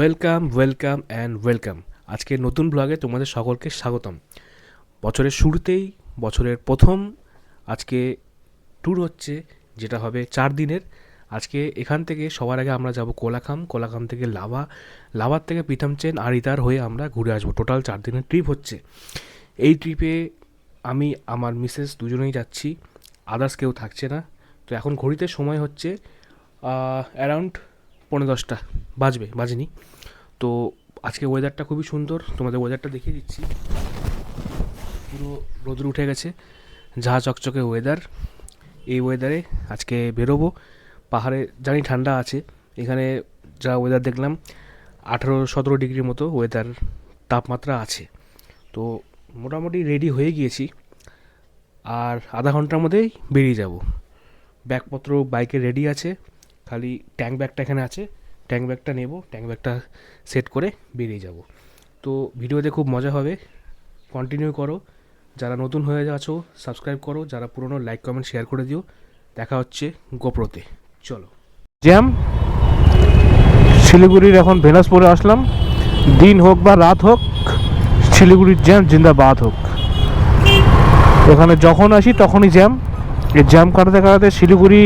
Welcome welcome and welcome আজকে নতুন ব্লগে তোমাদের সকলকে স্বাগতম। বছরের শুরুতেই, বছরের প্রথম আজকে ট্যুর হচ্ছে, যেটা হবে চার দিনের। আজকে এখান থেকে সবার আগে আমরা যাব কোলাখাম কোলাখাম থেকে লাভা। লাভার থেকে পিতামচেন আর ইতার হয়ে আমরা ঘুরে আসব। টোটাল চার দিনের ট্রিপ হচ্ছে। এই ট্রিপে আমি, আমার মিসেস দুজনেই যাচ্ছি। আদার্স কেউ থাকছে না। তো এখন ঘড়িতে সময় হচ্ছে অ্যারাউন্ড পৌনে দশটা বাজবে, বাজেনি। তো আজকে ওয়েদারটা খুবই সুন্দর, তোমাদের ওয়েদারটা দেখিয়ে দিচ্ছি। পুরো রোদ্র উঠে গেছে, ঝা চকচকে ওয়েদার এই ওয়েদারে আজকে বেরোবো। পাহাড়ে জানি ঠান্ডা আছে, এখানে যা ওয়েদার দেখলাম, আঠারো সতেরো ডিগ্রির মতো ওয়েদার তাপমাত্রা আছে। তো মোটামুটি রেডি হয়ে গিয়েছি। আর আধা ঘণ্টার মধ্যেই বেরিয়ে যাব। ব্যাগপত্র বাইকে রেডি আছে। খালি ট্যাঙ্ক ব্যাগটা এখানে আছে। ট্যাঙ্ক ব্যাগটা নেব ট্যাঙ্ক ব্যাগটা সেট করে বেরিয়ে যাব। তো ভিডিওতে খুব মজা হবে। কন্টিনিউ করো। যারা নতুন হয়ে আছো সাবস্ক্রাইব করো। যারা পুরনো লাইক কমেন্ট শেয়ার করে দিও। দেখা হচ্ছে গোপ্রোতে চলো। জ্যাম। শিলিগুড়ির এখন ভেনাসপুরে আসলাম। দিন হোক বা রাত হোক, শিলিগুড়ির জ্যাম জিন্দাবাদ হোক। এখানে যখন আসি তখনই জ্যাম। এই জ্যাম কাটাতে কাটাতে শিলিগুড়ি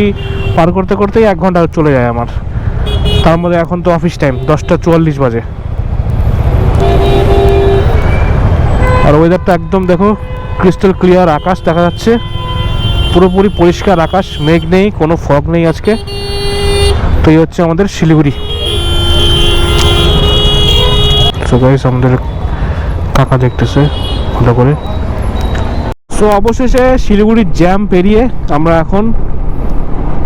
পার করতে করতেই এক ঘণ্টা চলে যায় আমার। তার মধ্যে এখন তো অফিস টাইম দশটা চুয়াল্লিশ বাজে। আর ওয়েদারটা একদম দেখো ক্রিস্টাল ক্লিয়ার আকাশ দেখা যাচ্ছে। পুরোপুরি পরিষ্কার আকাশ, মেঘ নেই, কোনো ফগ নেই আজকে। তো এই হচ্ছে আমাদের শিলিগুড়ি। সো আমাদের কাকা দেখতেছে, ভালো করে। সো অবশেষে শিলিগুড়ির জ্যাম পেরিয়ে আমরা এখন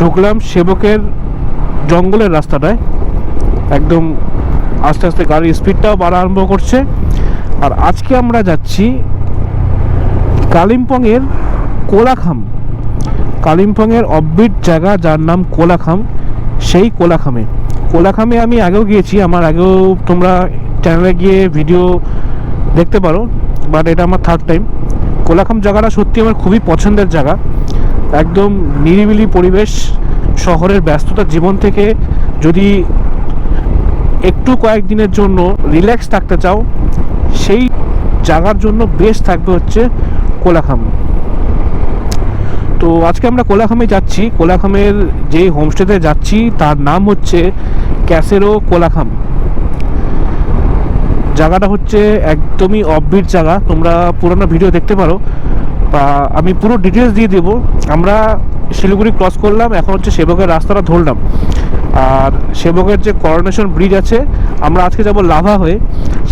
ঢুকলাম সেবকের জঙ্গলের রাস্তাটায়। একদম আস্তে আস্তে গাড়ির স্পিডটাও বাড়া আরম্ভ করছে। আর আজকে আমরা যাচ্ছি কালিম্পংয়ের কোলাখাম। কালিম্পংয়ের অববিট জায়গা যার নাম কোলাখাম, সেই কোলাখামে। কোলাখামে আমি আগেও গিয়েছি, আমার আগেও তোমরা চ্যানেলে গিয়ে ভিডিও দেখতে পারো বাট এটা আমার থার্ড টাইম কোলাখাম জায়গাটা সত্যি আমার খুবই পছন্দের জায়গা। একদম নিরিবিলি পরিবেশ, শহরের ব্যস্ততা জীবন থেকে যদি একটু কয়েকদিনের জন্য রিল্যাক্স থাকতে চাও, সেই জায়গার জন্য বেস্ট থাকবে হচ্ছে কোলাখাম। তো আজকে আমরা কোলাখামে যাচ্ছি, কোলাখামের যে হোমস্টেতে যাচ্ছি, তার নাম হচ্ছে ক্যাসেরো কোলাখাম। জায়গাটা হচ্ছে একদমই অফবিট জায়গা, তোমরা পুরোনো ভিডিও দেখতে পারো। আমি পুরো ডিটেলস দিয়ে দেবো। আমরা শিলিগুড়ি ক্রস করলাম, এখন হচ্ছে সেবকের রাস্তাটা ধরলাম। আর সেবকের যে করোনেশন ব্রিজ আছে, আমরা আজকে যাব লাভা হয়ে।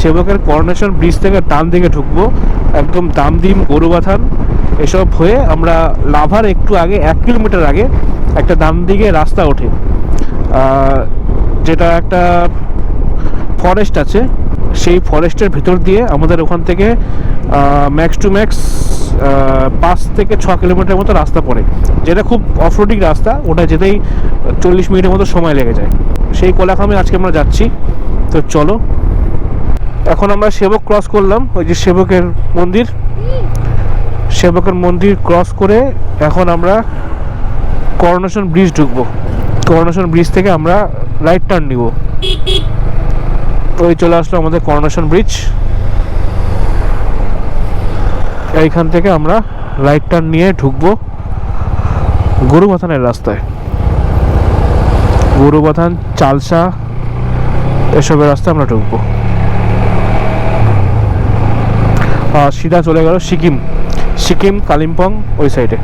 সেবকের করোনেশন ব্রিজ থেকে ডান দিকে ঢুকবো। একদম দামদিম গরুবাথান এসব হয়ে আমরা লাভার একটু আগে, এক কিলোমিটার আগে একটা ডান দিকে রাস্তা ওঠে। যেটা একটা ফরেস্ট আছে, সেই ফরেস্টের ভিতর দিয়ে আমাদের ওখান থেকে ম্যাক্স টু ম্যাক্স পাঁচ থেকে ছ কিলোমিটার মতো রাস্তা পড়ে। যেটা খুব অফরোডিং রাস্তা ওটা যেতেই চল্লিশ মিনিটের মতো সময় লেগে যায়। সেই কোলাখামে আজকে আমরা যাচ্ছি। তো চলো, এখন আমরা সেবক ক্রস করলাম, ওই যে সেবকের মন্দির। সেবকের মন্দির ক্রস করে এখন আমরা করোনেশন ব্রিজ ঢুকবো। করোনেশন ব্রিজ থেকে আমরা রাইট টার্ন নিব। ওই চলে আসলো আমাদের করোনেশন ব্রিজ এইখান থেকে আমরা রাইট টার্ন নিয়ে ঢুকবো গরুবাথানের রাস্তায়। গরুবাথান, চালসা, এসবের রাস্তায় আমরা ঢুকবো। আর সিধা চলে গেল সিকিম। সিকিম, কালিম্পং, ওই সাইডে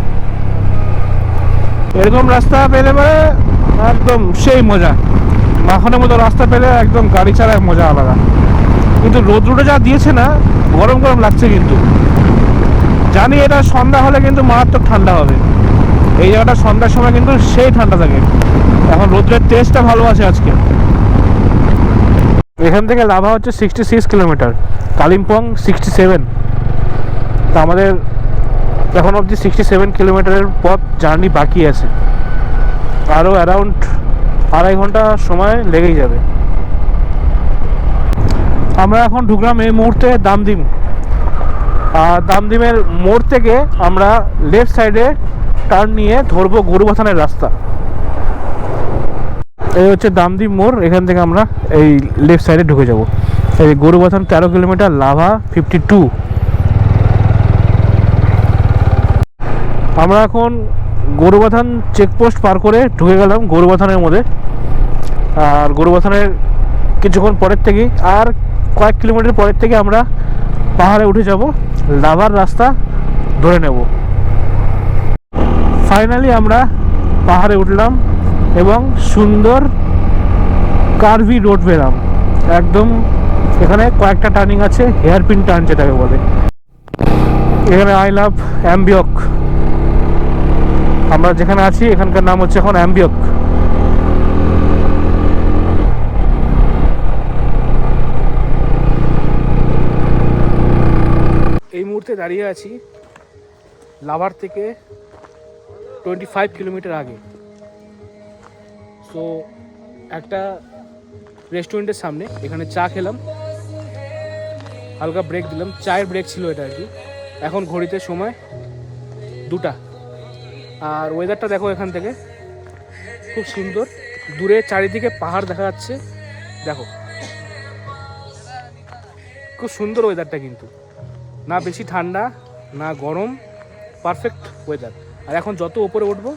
এরকম রাস্তা পেলে পরে একদম সেই মজা। মাখনের মতো রাস্তা পেলে একদম গাড়ি চালায় মজা আলাদা। কিন্তু রোদ রোদে যা দিয়েছে না গরম গরম লাগছে কিন্তু। জানি এটা সন্ধ্যা হলে কিন্তু মারাত্মক ঠান্ডা হবে। এই জায়গাটা সন্ধ্যার সময় কিন্তু সেই ঠান্ডা থাকে। এখন রোদ্রের টেস্টটা ভালো আছে আজকে। এখান থেকে লাভা হচ্ছে sixty six kilometre Kalimpong sixty seven তা আমাদের এখন অবধি সিক্সটি সেভেন কিলোমিটারের পথ জার্নি বাকি আছে। আরও অ্যারাউন্ড আড়াই ঘণ্টা সময় লেগেই যাবে। আমরা এখন ঢুকলাম এই মুহূর্তে দামদিম। দামদিমের মোড় থেকে আমরা লেফট সাইডে টার্ন নিয়ে ধরবো গরুবাথানের রাস্তা। এই হচ্ছে দামদি মোড়, এখান থেকে আমরা এই লেফট সাইডে ঢুকে যাব। এই গরুবাথান তেরো কিলোমিটার, লাভা ফিফটি টু আমরা এখন গরুবাথান চেকপোস্ট পার করে ঢুকে গেলাম গরুবাথানের মধ্যে আর গরুবাথানের কিছুক্ষণ পরের থেকেই, আর কয়েক কিলোমিটার পরের থেকে আমরা পাহাড়ে উঠে যাব, লাভার রাস্তা ধরে নেব। ফাইনালি আমরা পাহাড়ে উঠলাম এবং সুন্দর কার্ভি রোড পেলাম। একদম এখানে কয়েকটা টার্নিং আছে হেয়ার পিন টার্ন যেটাকে বলে। এখানে আই লাভ অ্যাম্বিয়ক আমরা যেখানে আছি, এখানকার নাম হচ্ছে এখন অ্যাম্বিয়ক এই মুহূর্তে দাঁড়িয়ে আছি লাভার থেকে টোয়েন্টি ফাইভ কিলোমিটার আগে। সো একটা রেস্টুরেন্টের সামনে এখানে চা খেলাম, হালকা ব্রেক দিলাম, চায়ের ব্রেক ছিল এটা আর কি। এখন ঘড়িতে সময় দুটা। আর ওয়েদারটা দেখো এখান থেকে, খুব সুন্দর। দূরে চারিদিকে পাহাড় দেখা যাচ্ছে, দেখো। খুব সুন্দর ওয়েদারটা কিন্তু। না বেশি ঠান্ডা, না গরম পারফেক্ট ওয়েদার আর এখন যত উপরে উঠবো,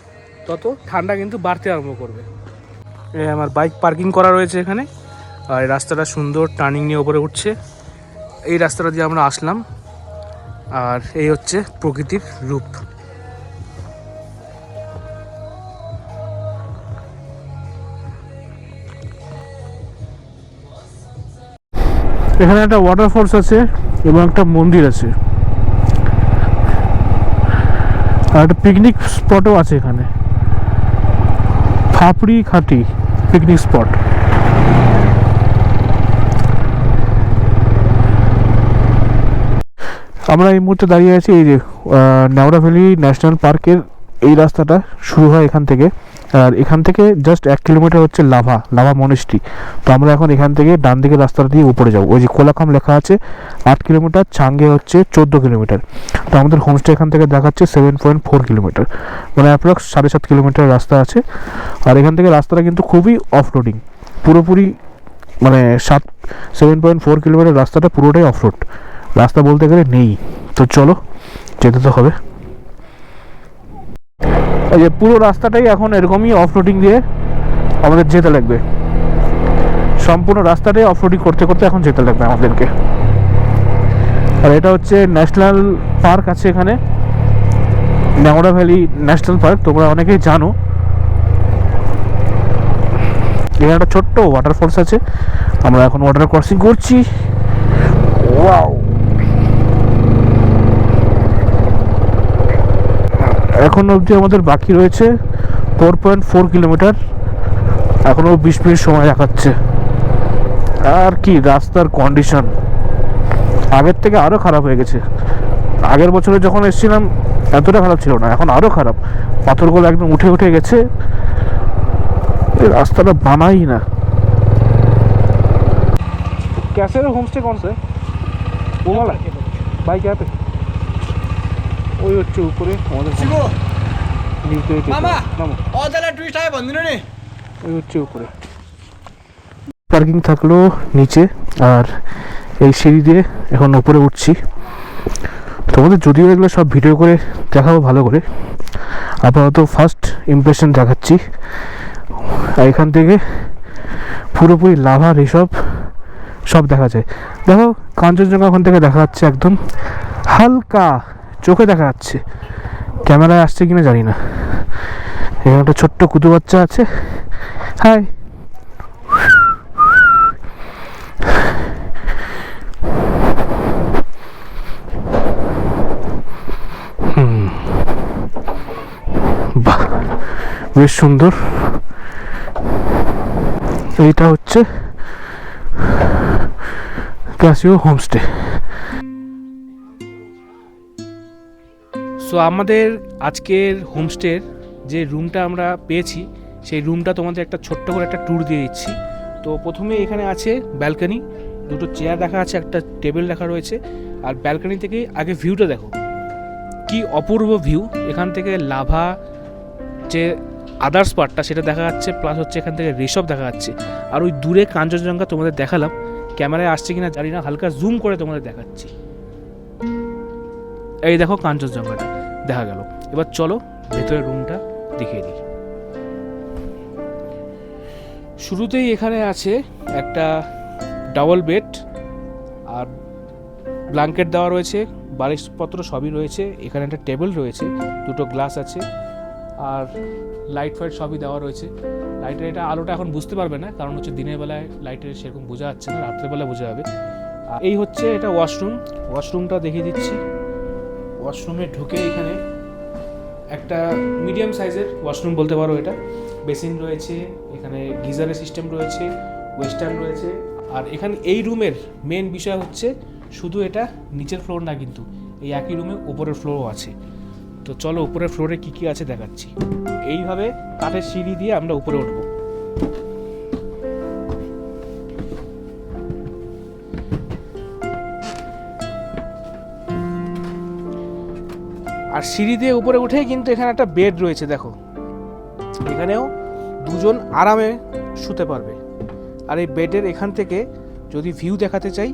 তত ঠান্ডা কিন্তু বাড়তে আরম্ভ করবে। আমার বাইক পার্কিং করা রয়েছে এখানে। আর রাস্তাটা সুন্দর টার্নিং নিয়ে ওপরে উঠছে। এই রাস্তাটা দিয়ে আমরা আসলাম। আর এই হচ্ছে প্রকৃতির রূপ। এখানে একটা ওয়াটারফলস আছে। এবং একটা মন্দির আছে। আর একটা পিকনিক স্পটও আছে এখানে। ফাপড়ি খাটি পিকনিক স্পট আমরা এই মুহূর্তে দাঁড়িয়ে আছি এই যে নেওড়া ভ্যালি ন্যাশনাল পার্কের এই রাস্তাটা শুরু হয় এখান থেকে। আর এখান থেকে জাস্ট এক কিলোমিটার হচ্ছে লাভা লাভা মনেস্ট্রি তো আমরা এখন এখান থেকে ডান দিকের রাস্তাটা দিয়ে উপরে যাব। ওই যে কোলাখাম লেখা আছে, আট কিলোমিটার চাঙ্গে হচ্ছে চোদ্দ কিলোমিটার তো আমাদের হোমস্টে এখান থেকে দেখাচ্ছে সেভেন পয়েন্ট ফোর কিলোমিটার মানে অ্যাপ্রক্স সাড়ে সাত কিলোমিটার রাস্তা আছে। আর এখান থেকে রাস্তাটা কিন্তু খুবই অফ রোডিং পুরোপুরি মানে সাত সেভেন পয়েন্ট ফোর কিলোমিটার রাস্তাটা পুরোটাই অফ রোড রাস্তা বলতে গেলে নেই। তো চলো, যেতে তো হবে। এই যে পুরো রাস্তাটাই এখন এরকমই অফ রোডিং দিয়ে আমাদের যেতে লাগবে। সম্পূর্ণ রাস্তাটাই অফ রোডিং করতে করতে এখন যেতে লাগবে আমাদেরকে। আর এটা হচ্ছে ন্যাশনাল পার্ক আছে এখানে। ন্যাওড়া ভ্যালি ন্যাশনাল পার্ক তোমরা অনেকেই জানো। এখানে একটা ছোট্ট ওয়াটারফলস আছে। আমরা এখন ওয়াটার ক্রসিং করছি। ওয়াও এখন অবধি আমাদের বাকি রয়েছে ফোর পয়েন্ট ফোর কিলোমিটার এখনও বিশ মিনিট সময় দেখাচ্ছে আর কি রাস্তার কন্ডিশন আগের থেকে আরও খারাপ হয়ে গেছে আগের বছরে যখন এসেছিলাম এতটা খারাপ ছিল না এখন আরও খারাপ পাথরগুলো একদম উঠে উঠে গেছে এই রাস্তাটা বানাই না कैसे হোমস্টে कौन से वो वाला भाई क्या पे ওই হচ্ছে উপরে আমাদের ওই হচ্ছে উপরে। পার্কিং থাকল নিচে আর এই সিঁড়ি দিয়ে এখন উপরে উঠছি। তোমাদের যদিও এগুলো সব ভিডিও করে দেখাবো ভালো করে। আপাতত ফার্স্ট ইমপ্রেশন দেখাচ্ছি। আর এখান থেকে পুরোপুরি লাভার এইসব সব দেখা যায়। দেখো কাঞ্চনজঙ্ঘা ওখান থেকে দেখা যাচ্ছে একদম হালকা চোখে দেখা যাচ্ছে। ক্যামেরায় আসছে কিনা জানি না। এখানে একটা ছোট্ট কুতু বাচ্চা আছে। হাই। বেশ সুন্দর। এইটা হচ্ছে ক্যাসিও হোমস্টে। সো আমাদের আজকের হোমস্টের যে রুমটা আমরা পেয়েছি, সেই রুমটা তোমাদের একটা ছোট্ট করে একটা ট্যুর দিয়ে দিচ্ছি। তো প্রথমে এখানে আছে ব্যালকনি দুটো চেয়ার রাখা আছে, একটা টেবিল রাখা রয়েছে। আর ব্যালকনি থেকে আগে ভিউটা দেখো। কি অপূর্ব ভিউ এখান থেকে লাভা যে আদার্স পার্টটা সেটা দেখা যাচ্ছে প্লাস হচ্ছে এখান থেকে রেসব দেখা যাচ্ছে। আর ওই দূরে কাঞ্চনজঙ্ঘা তোমাদের দেখালাম। ক্যামেরায় আসছে কিনা জানি না, হালকা জুম করে তোমাদের দেখাচ্ছি। এই দেখো কাঞ্চনজঙ্ঘাটা। দেখা গেল। এবার চলো ভেতরের রুমটা দেখিয়ে দিই। শুরুতেই এখানে আছে একটা ডাবল বেড আর ব্ল্যাঙ্কেট দেওয়া রয়েছে, বালিশপত্র সবই রয়েছে, এখানে একটা টেবিল রয়েছে, দুটো গ্লাস আছে আর লাইট ফাইট সবই দেওয়া রয়েছে। লাইটের এটা আলোটা এখন বুঝতে পারবে না, কারণ হচ্ছে দিনের বেলায় লাইটের সেরকম বোঝা যাচ্ছে না রাত্রেবেলা বোঝা যাবে। এই হচ্ছে এটা ওয়াশরুম ওয়াশরুমটা দেখিয়ে দিচ্ছি। ওয়াশরুমে ঢুকে এখানে একটা মিডিয়াম সাইজের ওয়াশরুম বলতে পারো এটা। বেসিন রয়েছে, এখানে গিজারের সিস্টেম রয়েছে ওয়েস্টার্ন রয়েছে। আর এখানে এই রুমের মেন বিষয় হচ্ছে শুধু এটা নিচের ফ্লোর না কিন্তু এই একই রুমে উপরের ফ্লোরও আছে। তো চলো উপরের ফ্লোরে কি কি আছে দেখাচ্ছি। এইভাবে কাঠের সিঁড়ি দিয়ে আমরা উপরে উঠবো। সিঁড়ি দিয়ে উপরে উঠেই কিন্তু এখানে একটা বেড রয়েছে, দেখো। এখানেও দুজন আরামে শুতে পারবে। আর এই বেডের এখান থেকে যদি ভিউ দেখাতে চাই,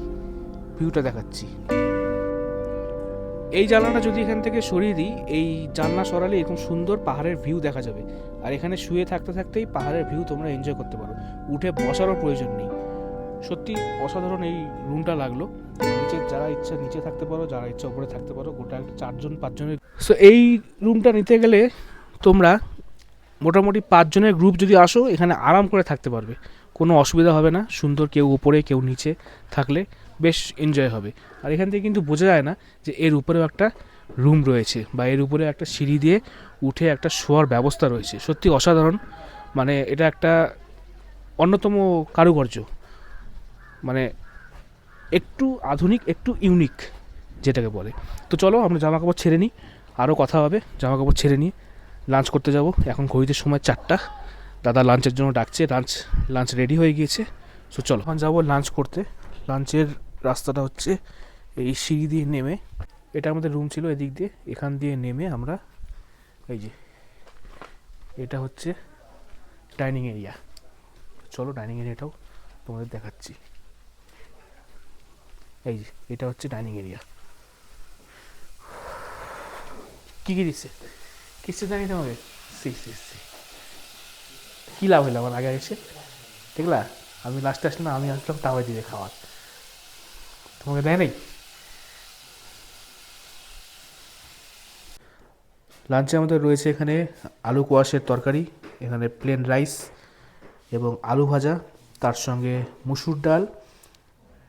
ভিউটা দেখাচ্ছি। এই জানলাটা যদি এখান থেকে সরিয়ে দিই, এই জানলা সরালে এরকম সুন্দর পাহাড়ের ভিউ দেখা যাবে। আর এখানে শুয়ে থাকতে থাকতেই পাহাড়ের ভিউ তোমরা এনজয় করতে পারো। উঠে বসারও প্রয়োজন নেই। সত্যি অসাধারণ এই রুমটা লাগল। নিচে যারা ইচ্ছা নিচে থাকতে পারো, যারা ইচ্ছা উপরে থাকতে পারো, গোটা একটা চারজন, পাঁচজনের। সো এই রুমটা নিতে গেলে তোমরা মোটামুটি পাঁচজনের গ্রুপ যদি আসো, এখানে আরাম করে থাকতে পারবে। কোনো অসুবিধা হবে না, সুন্দর কেউ উপরে, কেউ নিচে থাকলে বেশ এনজয় হবে। আর এখান থেকে কিন্তু বোঝা যায় না যে এর উপরেও একটা রুম রয়েছে বা এর উপরে একটা সিঁড়ি দিয়ে উঠে একটা শোয়ার ব্যবস্থা রয়েছে। সত্যি অসাধারণ। মানে এটা একটা অন্যতম কারুকার্য। মানে একটু আধুনিক, একটু ইউনিক যেটাকে বলে। তো চলো, আমরা জামা কাপড় ছেড়ে নিই। আরও কথা হবে জামা কাপড় ছেড়ে নিয়ে লাঞ্চ করতে যাব। এখন ঘড়িতে সময় চারটা। দাদা লাঞ্চের জন্য ডাকছে লাঞ্চ লাঞ্চ রেডি হয়ে গিয়েছে। সো চলো, এখন যাব লাঞ্চ করতে। লাঞ্চের রাস্তাটা হচ্ছে এই সিঁড়ি দিয়ে নেমে। এটা আমাদের রুম ছিল এদিক দিয়ে। এখান দিয়ে নেমে আমরা এই যে, এটা হচ্ছে ডাইনিং এরিয়া চলো ডাইনিং এরিয়াটাও তোমাদের দেখাচ্ছি। এই যে, এটা হচ্ছে ডাইনিং এরিয়া। কি কি দিচ্ছে? কিসে জানি তোমাকে সি সি সি। কী লাভ হইল আমার আগে এসে? দেখলা? আমি লাস্টে আসলে না আমি আসলাম তাওয়াই দিবে খাওয়ার। তোমাকে দেয় নাই? লাঞ্চে আমাদের রয়েছে এখানে আলু কোয়াশের তরকারি, এখানে প্লেন রাইস এবং আলু ভাজা, তার সঙ্গে মুসুর ডাল,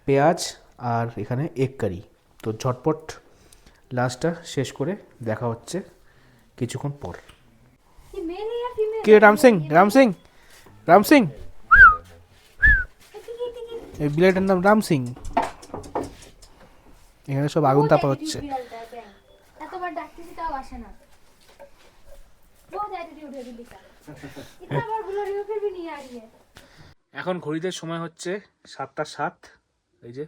পেঁয়াজ আর এখানে এগ কারি তো ঝটপট লাস্টটা শেষ করে দেখা হচ্ছে কিছুক্ষণ পর। কে রাম সিং? রাম সিং? রাম সিং? এই বিলেটের নাম রাম সিং। এখানে সব আগুন তাপা হচ্ছে। এখন ঘড়িদের সময় হচ্ছে সাতটা সাত। এই যে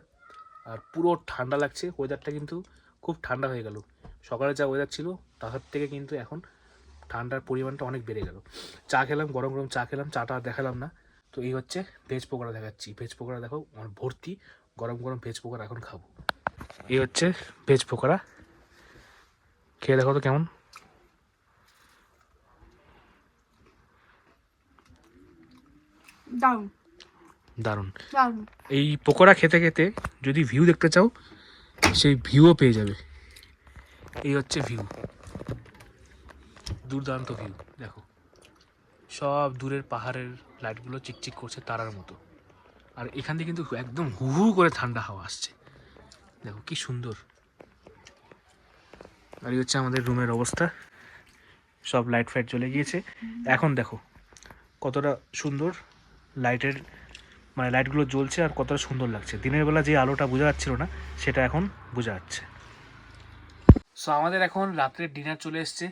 আর পুরো ঠান্ডা লাগছে ওয়েদারটা কিন্তু খুব ঠান্ডা হয়ে গেল। সকালে যা ওয়েদার ছিল, তার থেকে কিন্তু এখন ঠান্ডার পরিমাণটা অনেক বেড়ে গেল। চা খেলাম, গরম গরম চা খেলাম, চাটা দেখালাম না। তো এই হচ্ছে ভেজ পোকোড়া দেখাচ্ছি। ভেজ পকোড়া দেখো, আমার ভর্তি, গরম গরম ভেজ পকোড়া এখন খাব। এই হচ্ছে ভেজ পকোড়া। খেয়ে দেখো তো কেমন। দাম দারুণ। এই পোকোড়া খেতে খেতে যদি ভিউ দেখতে চাও সেই ভিউও পেয়ে যাবে। এই হচ্ছে ভিউ দুর্দান্ত ভিউ দেখো। সব দূরের পাহাড়ের লাইটগুলো চিকচিক করছে তারার মতো। আর এখান থেকে কিন্তু একদম হু হু করে ঠান্ডা হাওয়া আসছে। দেখো কি সুন্দর। আর এই হচ্ছে আমাদের রুমের অবস্থা। সব লাইট ফাইট চলে গিয়েছে। এখন দেখো কতটা সুন্দর লাইটের মানে লাইটগুলো জ্বলছে আর কতটা সুন্দর লাগছে। দিনের বেলা যে আলোটা বোঝা যাচ্ছিল না, সেটা এখন বোঝা যাচ্ছে। সো আমাদের এখন রাত্রের ডিনার চলে এসছে।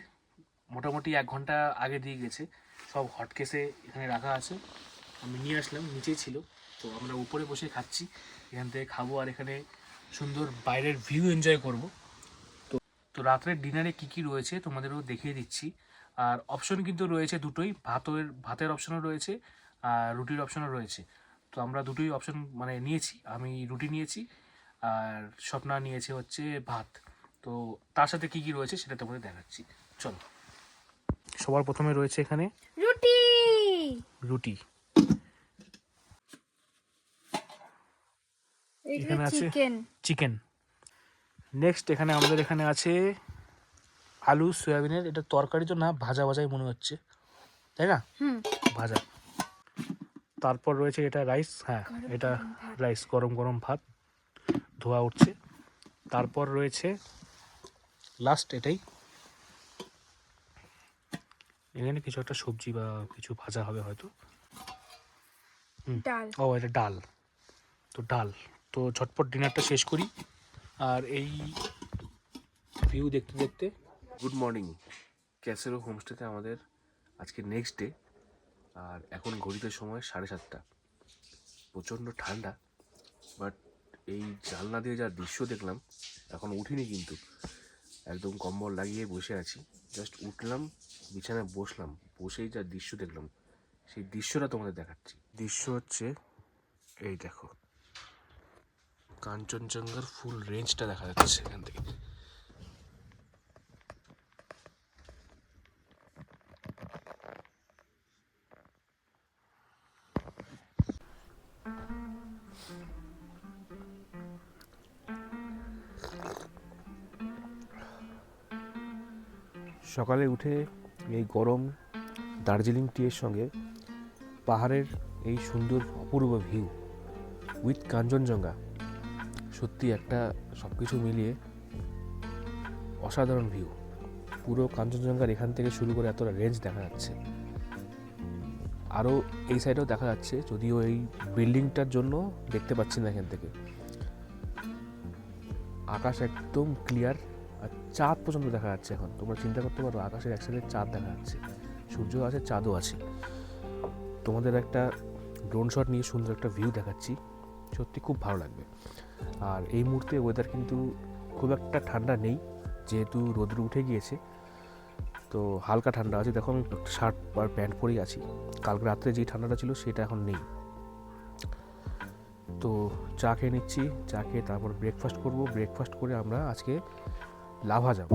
মোটামুটি এক ঘণ্টা আগে দিয়ে গেছে। সব হটকেসে এখানে রাখা আছে। আমি নিয়ে আসলাম, নিচেই ছিল। তো আমরা উপরে বসে খাচ্ছি। এখান থেকে খাব আর এখানে সুন্দর বাইরের ভিউ এনজয় করব। তো তো রাত্রের ডিনারে কি কি রয়েছে তোমাদেরও দেখিয়ে দিচ্ছি। আর অপশন কিন্তু রয়েছে দুটোই। ভাতের ভাতের অপশনও রয়েছে আর রুটির অপশনও রয়েছে। তো আমরা দুটোই অপশন মানে নিয়েছি। আমি রুটি নিয়েছি আর স্বপ্না নিয়েছে হচ্ছে ভাত। তো তার সাথে কি কি রয়েছে সেটা তোমাদের দেখাচ্ছি। চলো। সবার প্রথমে রয়েছে এখানে রুটি। রুটি। এখানে আছে চিকেন চিকেন নেক্সট এখানে আমাদের এখানে আছে আলু সয়াবিনের। এটা তরকারি তো না ভাজা ভাজাই মনে হচ্ছে। তাই না? হুম। ভাজা। তারপর রয়েছে এটা রাইস হ্যাঁ এটা রাইস গরম গরম ভাত ধোয়া উঠছে। তারপর রয়েছে লাস্ট এটাই। এখানে কিছু একটা সবজি বা কিছু ভাজা হবে হয়তো। ও এটা ডাল। তো ডাল। তো ঝটপট ডিনারটা শেষ করি। আর এই ভিউ দেখতে দেখতে গুড মর্নিং ক্যাসেরো হোমস্টেতে আমাদের আজকে নেক্সট ডে আর এখন ঘড়িতে সময় সাড়ে সাতটা। প্রচণ্ড ঠান্ডা বাট এই জানলা দিয়ে যা দৃশ্য দেখলাম, এখন উঠিনি কিন্তু। একদম কম্বল লাগিয়ে বসে আছি। জাস্ট উঠলাম, বিছানায় বসলাম, বসেই যা দৃশ্য দেখলাম, সেই দৃশ্যটা তোমাদের দেখাচ্ছি। দৃশ্য হচ্ছে, এই দেখো, কাঞ্চনজঙ্ঘার ফুল রেঞ্জটা দেখা যাচ্ছে এখান থেকে। সকালে উঠে এই গরম দার্জিলিং টিয়ের সঙ্গে পাহাড়ের এই সুন্দর অপূর্ব ভিউ উইথ কাঞ্চনজঙ্ঘা সত্যি একটা সব কিছু মিলিয়ে অসাধারণ ভিউ। পুরো কাঞ্চনজঙ্ঘার এখান থেকে শুরু করে এতটা রেঞ্জ দেখা যাচ্ছে। আরও এই সাইডেও দেখা যাচ্ছে, যদিও এই বিল্ডিংটার জন্য দেখতে পাচ্ছি না এখান থেকে। আকাশ একদম ক্লিয়ার চাঁদ পর্যন্ত দেখা যাচ্ছে এখন। তোমরা চিন্তা করতে পারো, আকাশের এক সাইডে চাঁদ দেখা যাচ্ছে। সূর্য আছে, চাঁদও আছে। তোমাদের একটা ড্রোন শট নিয়ে সুন্দর একটা ভিউ দেখাচ্ছি। সত্যি খুব ভালো লাগবে। আর এই মুহূর্তে ওয়েদার কিন্তু খুব একটা ঠান্ডা নেই, যেহেতু রোদ্র উঠে গিয়েছে। তো হালকা ঠান্ডা আছে। দেখো আমি শার্ট আর প্যান্ট পরেই আছি। কালকে রাত্রে যেই ঠান্ডাটা ছিল সেটা এখন নেই। তো চা খেয়ে নিচ্ছি। চা খেয়ে তারপর ব্রেকফাস্ট করব। ব্রেকফাস্ট করে আমরা আজকে লাভা যাব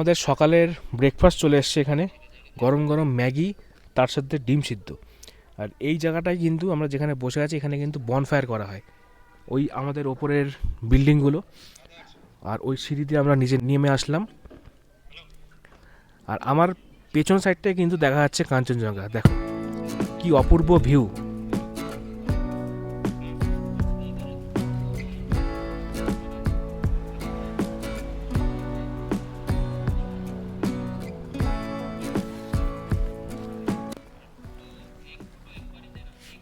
আমাদের সকালের ব্রেকফাস্ট চলে এসছে এখানে। গরম গরম ম্যাগি, তার সাথে ডিম সিদ্ধ। আর এই জায়গাটায় কিন্তু আমরা যেখানে বসে আছি, এখানে কিন্তু বনফায়ার করা হয়। ওই আমাদের ওপরের বিল্ডিংগুলো আর ওই সিঁড়ি দিয়ে আমরা নিজে নেমে আসলাম। আর আমার পেছন সাইডটায় কিন্তু দেখা যাচ্ছে কাঞ্চনজঙ্ঘা। দেখো, কি অপূর্ব ভিউ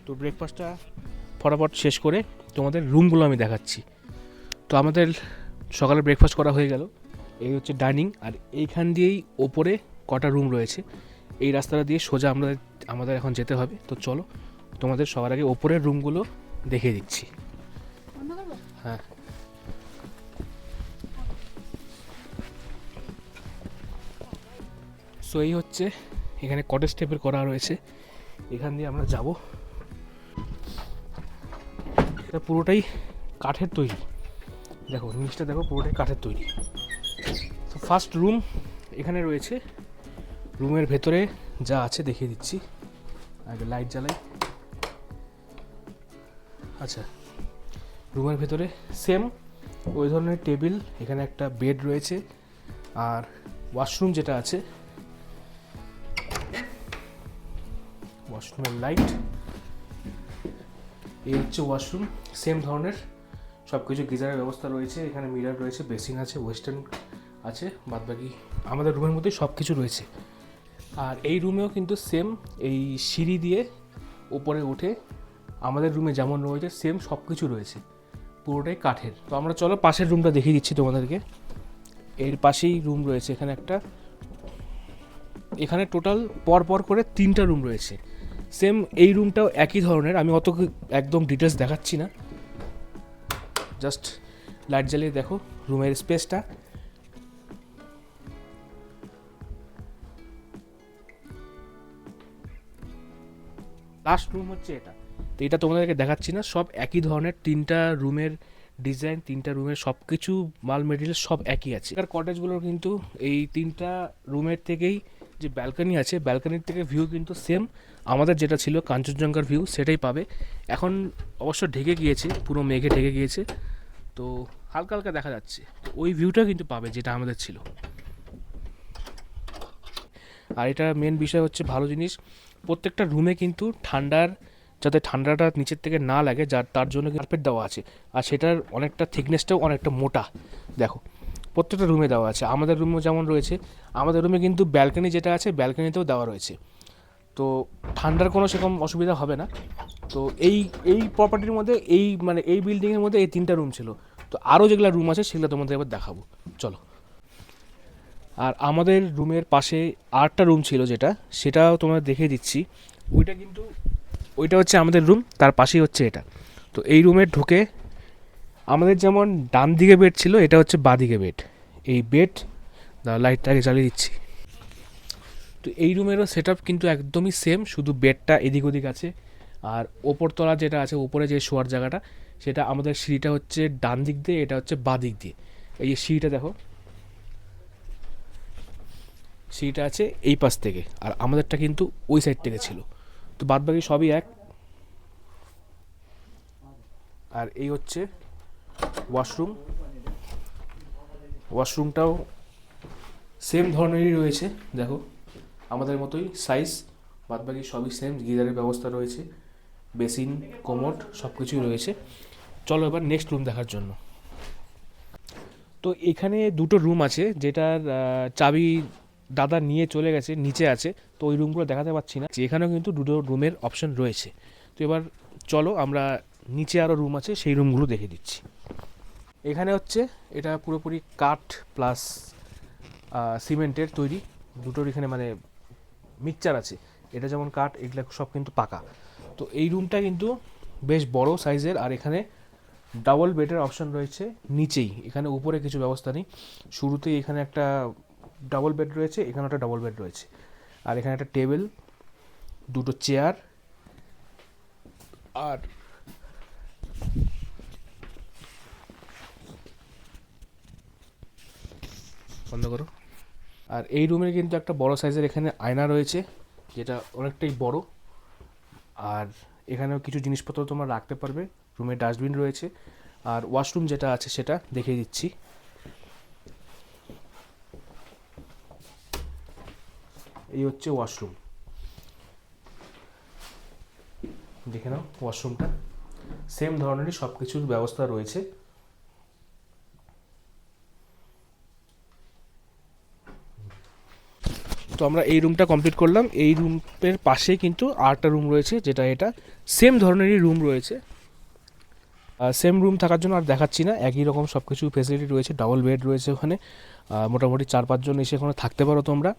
তো ব্রেকফাস্টটা ফটাফট শেষ করে তোমাদের রুমগুলো আমি দেখাচ্ছি। তো আমাদের সকালে ব্রেকফাস্ট করা হয়ে গেল। এই হচ্ছে ডাইনিং আর এইখান দিয়েই ওপরে কটা রুম রয়েছে। এই রাস্তাটা দিয়ে সোজা আমরা আমাদের এখন যেতে হবে। তো চলো, তোমাদের সবার আগে ওপরের রুমগুলো দেখিয়ে দিচ্ছি। হ্যাঁ। সো এই হচ্ছে এখানে কটেজ টাইপের করা রয়েছে। এখান দিয়ে আমরা যাব। এটা পুরোটাই কাঠের তৈরি। দেখো নিচটা দেখো, পুরোটাই কাঠের তৈরি। তো ফার্স্ট রুম এখানে রয়েছে। রুমের ভেতরে যা আছে দেখিয়ে দিচ্ছি। আগে লাইট জ্বালাই। আচ্ছা রুমের ভেতরে সেম ওই ধরনের টেবিল এখানে একটা বেড রয়েছে। আর ওয়াশরুম যেটা আছে ওয়াশরুমের লাইট এই হচ্ছে ওয়াশরুম সেম ধরনের সব কিছু গিজারের ব্যবস্থা রয়েছে, এখানে মিরার রয়েছে, বেসিন আছে, ওয়েস্টার্ন আছে, বাদবাকি আমাদের রুমের মধ্যেই সব কিছু রয়েছে। আর এই রুমেও কিন্তু সেম এই সিঁড়ি দিয়ে ওপরে উঠে আমাদের রুমে যেমন রয়েছে সেম সব কিছু রয়েছে, পুরোটাই কাঠের। তো আমরা চলো পাশের রুমটা দেখিয়ে দিচ্ছি তোমাদেরকে। এর পাশেই রুম রয়েছে এখানে একটা, এখানে টোটাল পর পর করে তিনটা রুম রয়েছে। সেম এই রুমটাও একই ধরনের, আমি অত একদম ডিটেলস দেখাচ্ছি না। জাস্ট লাইট জ্বালিয়ে দেখো রুমের স্পেসটা লাস্ট রুম হচ্ছে এটা। তো এটা তোমাদেরকে দেখাচ্ছি না, সব একই ধরনের, তিনটা রুমের ডিজাইন তিনটা রুমের সব কিছু মাল মেটেরিয়াল সব একই আছে। আর কটেজগুলোর কিন্তু এই তিনটা রুমের থেকেই যে ব্যালকনি আছে ব্যালকনির থেকে ভিউ কিন্তু সেম আমাদের যেটা ছিল কাঞ্চনজঙ্ঘার ভিউ সেটাই পাবে। এখন অবশ্য ঢেকে গিয়েছে, পুরো মেঘে ঢেকে গিয়েছে। তো হালকা হালকা দেখা যাচ্ছে। ওই ভিউটা কিন্তু পাবে যেটা আমাদের ছিল। আর এটা মেন বিষয় হচ্ছে ভালো জিনিস। প্রত্যেকটা রুমে কিন্তু ঠান্ডার, যাতে ঠান্ডাটা নিচের থেকে না লাগে, যার, তার জন্য কার্পেট দেওয়া আছে। আর সেটার অনেকটা থিকনেসটাও অনেকটা মোটা। দেখো প্রত্যেকটা রুমে দেওয়া আছে। আমাদের রুমেও যেমন রয়েছে, আমাদের রুমে কিন্তু ব্যালকনি যেটা আছে ব্যালকনিতেও দেওয়া রয়েছে। তো ঠান্ডার কোনো সেরকম অসুবিধা হবে না। তো এই এই প্রপার্টির মধ্যে, এই মানে এই বিল্ডিংয়ের মধ্যে এই তিনটা রুম ছিল। তো আরও যেগুলো রুম আছে, সেগুলো তোমাদের এবার দেখাবো। চলো। আর আমাদের রুমের পাশে আরেকটা রুম ছিল যেটা, সেটাও তোমাদের দেখে দিচ্ছি। ওইটা কিন্তু, ওইটা হচ্ছে আমাদের রুম তার পাশেই হচ্ছে এটা। তো এই রুমে ঢুকে আমাদের যেমন ডান দিকে বেড ছিল, এটা হচ্ছে বাঁ দিকে বেড এই বেড লাইটটাকে জ্বালিয়ে দিচ্ছি। তো এই রুমেরও সেট কিন্তু একদমই সেম শুধু বেডটা এদিক ওদিক আছে। আর ওপরতলা যেটা আছে, ওপরে যে শোয়ার জায়গাটা, সেটা আমাদের সিঁড়িটা হচ্ছে ডান দিক দিয়ে, এটা হচ্ছে বাঁ দিক দিয়ে। এই যে সিঁড়িটা দেখো। সিঁড়িটা আছে এই পাশ থেকে, আর আমাদেরটা কিন্তু ওই সাইড থেকে ছিল। তো বাদ বাকি সবই এক। আর এই হচ্ছে ওয়াশরুম। ওয়াশরুমটাও সেম ধরনেরই রয়েছে, দেখো, আমাদের মতোই সাইজ বাদ বাকি সবই সেম গিজারের ব্যবস্থা রয়েছে, বেসিন কোমোট সব কিছুই রয়েছে। চলো এবার নেক্সট রুম দেখার জন্য। তো এখানে দুটো রুম আছে, যেটার চাবি দাদা নিয়ে চলে গেছে, নিচে আছে, তো ওই রুমগুলো দেখাতে পাচ্ছি না। এখানেও কিন্তু দুটো রুমের অপশন রয়েছে। তো এবার চলো আমরা নিচে আরও রুম আছে, সেই রুমগুলো দেখে দিচ্ছি। এখানে হচ্ছে এটা পুরোপুরি কাঠ প্লাস সিমেন্টের তৈরি। দুটোর এখানে মানে মিক্সচার আছে। এটা যেমন কাঠ, এগুলো সব কিন্তু পাকা। তো এই রুমটা কিন্তু বেশ বড় সাইজের আর এখানে ডাবল বেডের অপশন রয়েছে নিচেই। এখানে উপরে কিছু ব্যবস্থা নেই। শুরুতেই এখানে একটা ডাবল বেড রয়েছে, এখানে একটা ডাবল বেড রয়েছে। আর এখানে একটা টেবিল দুটো চেয়ার আর বন্ধ করো। আর এই রুমে কিন্তু একটা বড় সাইজের এখানে আয়না রয়েছে, যেটা অনেকটাই বড়। আর এখানেও কিছু জিনিসপত্র তোমরা রাখতে পারবে, রুমে ডাস্টবিন রয়েছে। আর ওয়াশরুম যেটা আছে সেটা দেখিয়ে দিচ্ছি। এই হচ্ছে ওয়াশরুম। দেখে নাও, ওয়াশরুমটা। সেম ধরনেরই সব কিছুর ব্যবস্থা রয়েছে। তো আমরা এই রুমটা কমপ্লিট করলাম। এই রুমের পাশে কিন্তু আরেকটা রুম রয়েছে, যেটা এটা। সেম ধরনেরই রুম রয়েছে। সেম রুম থাকার জন্য আর দেখাচ্ছি না। একই রকম সব কিছু ফেসিলিটি রয়েছে ডাবল বেড রয়েছে ওখানে। মোটামুটি চার পাঁচজন এসে ওখানে থাকতে পারো তোমরা।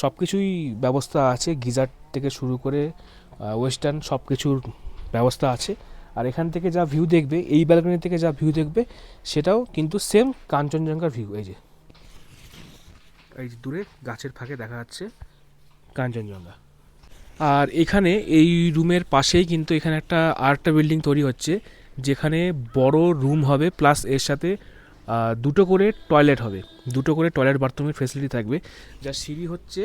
সব কিছুই ব্যবস্থা আছে, গিজার থেকে শুরু করে ওয়েস্টার্ন সব কিছুর ব্যবস্থা আছে। আর এখান থেকে যা ভিউ দেখবে, এই ব্যালকনি থেকে যা ভিউ দেখবে, সেটাও কিন্তু সেম কাঞ্চনজঙ্ঘার ভিউ এই যে। এই দূরে, গাছের ফাঁকে দেখা যাচ্ছে কাঞ্চনজঙ্ঘা। আর এখানে এই রুমের পাশেই কিন্তু এখানে একটা, আরেকটা বিল্ডিং তৈরি হচ্ছে, যেখানে বড় রুম হবে, প্লাস এর সাথে দুটো করে টয়লেট হবে। দুটো করে টয়লেট বাথরুমের ফেসিলিটি থাকবে। যা সিঁড়ি হচ্ছে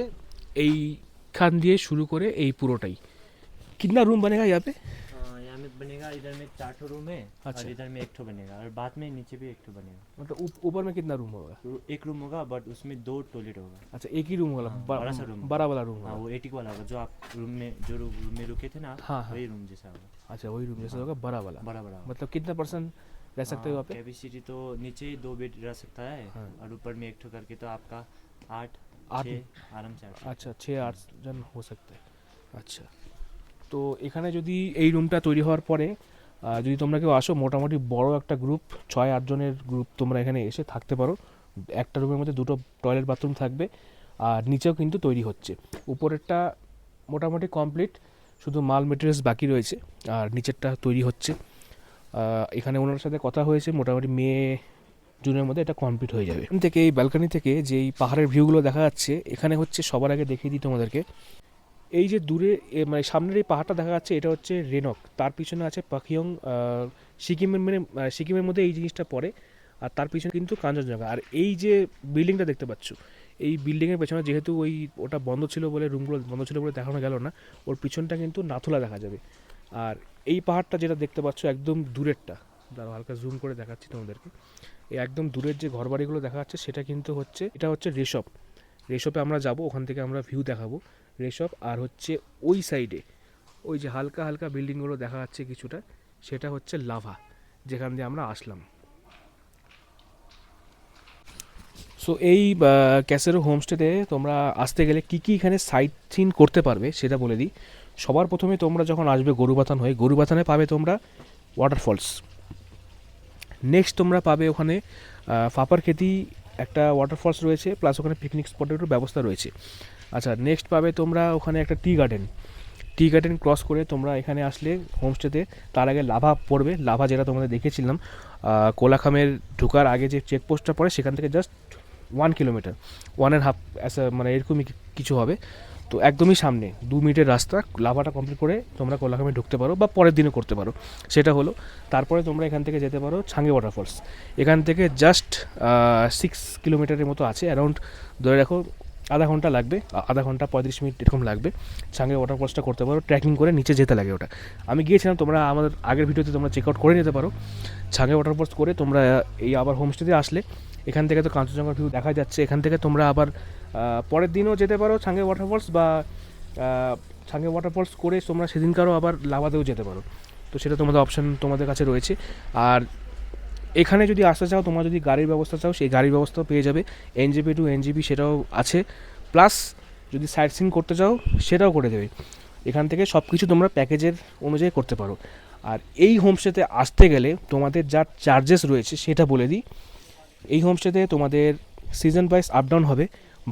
এইখান দিয়ে শুরু করে এই পুরোটাই। কিনা রুম বানেগা ইয়াপে बनेगा इधर में चार ठो रूम है अच्छा। और इधर में एक ठो बनेगा और बाद में नीचे भी एक ठो बनेगा। मतलब ऊपर में कितना रूम होगा? तो एक रूम होगा बट उसमें दो टॉयलेट होगा। अच्छा एक ही रूम हाँ, होगा बड़ा सा रूम बड़ा वाला रूम हाँ, वो एटिक वाला होगा जो आप रूम में जो रूम में रुके थे ना हाँ, हाँ, वही रूम जैसा होगा। अच्छा वही रूम जैसा होगा बड़ा वाला। बड़ा बड़ा मतलब कितना पर्सन रह सकते हो आप कैपेसिटी तो नीचे ही दो बेड रह सकता है और ऊपर में एक ठो करके तो आपका आठ आठ आराम से अच्छा छः आठ जन हो सकते हैं। अच्छा। তো এখানে যদি এই রুমটা তৈরি হওয়ার পরে যদি তোমরা কেউ আসো, মোটামুটি বড় একটা গ্রুপ ছয় আটজনের গ্রুপ তোমরা এখানে এসে থাকতে পারো। একটা রুমের মধ্যে দুটো টয়লেট বাথরুম থাকবে, আর নিচেও কিন্তু তৈরি হচ্ছে। উপরেরটা মোটামুটি কমপ্লিট শুধু মাল মেটেরিয়ালস বাকি রয়েছে, আর নিচেরটা তৈরি হচ্ছে। এখানে ওনার সাথে কথা হয়েছে, মোটামুটি মে, জুনের মধ্যে এটা কমপ্লিট হয়ে যাবে। এখান থেকে, এই ব্যালকনি থেকে যে এই পাহাড়ের ভিউগুলো দেখা যাচ্ছে, এখানে হচ্ছে সবার আগে দেখিয়ে দিই তোমাদেরকে। এই যে দূরে মানে সামনের এই পাহাড়টা দেখা যাচ্ছে, এটা হচ্ছে রেনক। তার পিছনে আছে পাখিয়ং সিকিমের মানে সিকিমের মধ্যে এই জিনিসটা পড়ে, আর তার পিছনে কিন্তু কাঞ্চনজঙ্ঘা। আর এই যে বিল্ডিংটা দেখতে পাচ্ছ, এই বিল্ডিংয়ের পেছনে যেহেতু ওই, ওটা বন্ধ ছিল বলে রুমগুলো বন্ধ ছিল বলে দেখানো গেল না, ওর পিছনটা কিন্তু নাথুলা দেখা যাবে। আর এই পাহাড়টা যেটা দেখতে পাচ্ছ একদম দূরেরটা, দাঁড়াও, হালকা জুম করে দেখাচ্ছি তোমাদেরকে। এই একদম দূরের যে ঘরবাড়িগুলো দেখা যাচ্ছে, সেটা কিন্তু হচ্ছে, এটা হচ্ছে রেশপ। রেশপে আমরা যাব, ওখান থেকে আমরা ভিউ দেখাবো। রেশপ আর হচ্ছে ওই সাইডে ওই যে হালকা হালকা বিল্ডিংগুলো দেখা যাচ্ছে কিছুটা, সেটা হচ্ছে লাভা যেখান দিয়ে আমরা আসলাম। সো এই ক্যাসেরো হোমস্টেতে তোমরা আসতে গেলে কী কী এখানে সাইট সিন করতে পারবে সেটা বলে দিই। সবার প্রথমে তোমরা যখন আসবে গরুবাথান হয়ে, গরুবাথানে পাবে তোমরা ওয়াটারফলস নেক্সট তোমরা পাবে ওখানে ফাপার খেতি একটা ওয়াটারফলস রয়েছে প্লাস ওখানে পিকনিক স্পটেরও ব্যবস্থা রয়েছে। আচ্ছা নেক্সট পাবে তোমরা ওখানে একটা tea garden tea garden cross করে তোমরা এখানে আসলে হোমস্টেতে তার আগে লাভা পড়বে। লাভা যেটা তোমাদের দেখেছিলাম কোলাখামের ঢুকার আগে যে চেকপোস্টটা পড়ে, সেখান থেকে just one kilometre one and half মানে এরকমই কিছু হবে। তো একদমই সামনে, দু মিনিটের রাস্তা লাভাটা কমপ্লিট করে তোমরা কোলাখামে ঢুকতে পারো বা পরের দিনও করতে পারো। সেটা হলো, তারপরে তোমরা এখান থেকে যেতে পারো ছাঙ্গে ওয়াটারফলস এখান থেকে জাস্ট সিক্স কিলোমিটারের মতো আছে অ্যারাউন্ড ধরে রাখো আধা ঘণ্টা লাগবে আধা ঘণ্টা পঁয়ত্রিশ মিনিট এরকম লাগবে ছাঙ্গে ওয়াটারফলসটা করতে পারো ট্রেকিং করে নিচে যেতে লাগে ওটা। আমি গিয়েছিলাম, তোমরা আমাদের আগের ভিডিওতে তোমরা চেক আউট করে নিতে পারো। ছাঙ্গে ওয়াটারফলস করে তোমরা এই আবার হোমস্টেতে আসলে, এখান থেকে তো কাঞ্চনজঙ্ঘা ভিউ দেখা যাচ্ছে, এখান থেকে তোমরা আবার পরের দিনও যেতে পারো ছাঙ্গে ওয়াটারফলস বা ছাঙ্গে ওয়াটারফলস করে তোমরা সেদিনকারও আবার লাভাতেও যেতে পারো। তো সেটা তোমাদের অপশান তোমাদের কাছে রয়েছে। আর এখানে যদি আসতে চাও, তোমরা যদি গাড়ির ব্যবস্থা চাও, সেই গাড়ির ব্যবস্থাও পেয়ে যাবে। এনজিপি টু এনজিপি সেটাও আছে। প্লাস যদি সাইট সিন করতে চাও, সেটাও করে দেবে। এখান থেকে সব কিছু তোমরা প্যাকেজের অনুযায়ী করতে পারো। আর এই হোমস্টেতে আসতে গেলে তোমাদের যা চার্জেস রয়েছে, সেটা বলে দিই। এই হোমস্টেতে তোমাদের সিজন ওয়াইজ আপ ডাউন হবে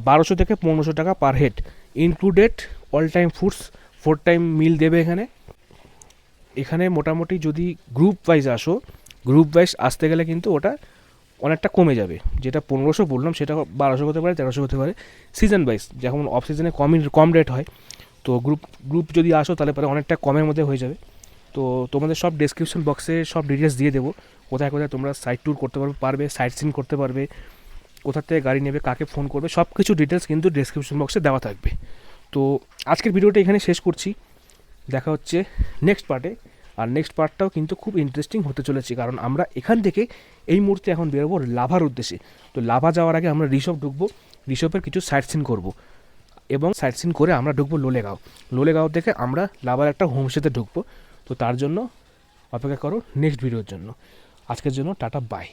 বারোশো থেকে পনেরোশো টাকা per head included all time foods four time meal দেবে এখানে। এখানে মোটামুটি যদি গ্রুপ ওয়াইজ আসো গ্রুপ ওয়াইজ আসতে গেলে কিন্তু ওটা অনেকটা কমে যাবে। যেটা পনেরোশো বললাম, সেটা বারোশো হতে পারে, তেরোশো হতে পারে। সিজন ওয়াইজ যখন অফ সিজনে কমই কম রেট হয়, তো গ্রুপ গ্রুপ যদি আসো তাহলে পরে অনেকটা কমের মধ্যে হয়ে যাবে। তো তোমাদের সব ডেসক্রিপশন বক্সে সব ডিটেলস দিয়ে দেবো। কোথায় কোথায় তোমরা সাইট ট্যুর করতে পারবে পারবে সাইট সিন করতে পারবে, কোথা থেকে গাড়ি নেবে, কাকে ফোন করবে সব কিছু ডিটেলস কিন্তু ডেসক্রিপশন বক্সে দেওয়া থাকবে। তো আজকের ভিডিওটা এখানে শেষ করছি। দেখা হচ্ছে নেক্সট পার্টে আর নেক্সট পার্টটাও কিন্তু খুব ইন্টারেস্টিং হতে চলেছে, কারণ আমরা এখান থেকে এই মুহূর্তে এখন বেরোবো লাভার উদ্দেশ্যে। তো লাভা যাওয়ার আগে আমরা ঋষভ ঢুকবো, ঋষভের কিছু সাইট সিন করব। এবং সাইট সিন করে আমরা ঢুকবো লোলেগাঁও। লোলেগাঁও থেকে আমরা লাভার একটা হোমস্টেতে ঢুকবো। তো তার জন্য অপেক্ষা করো নেক্সট ভিডিওর জন্য। আজকের জন্য টাটা বাই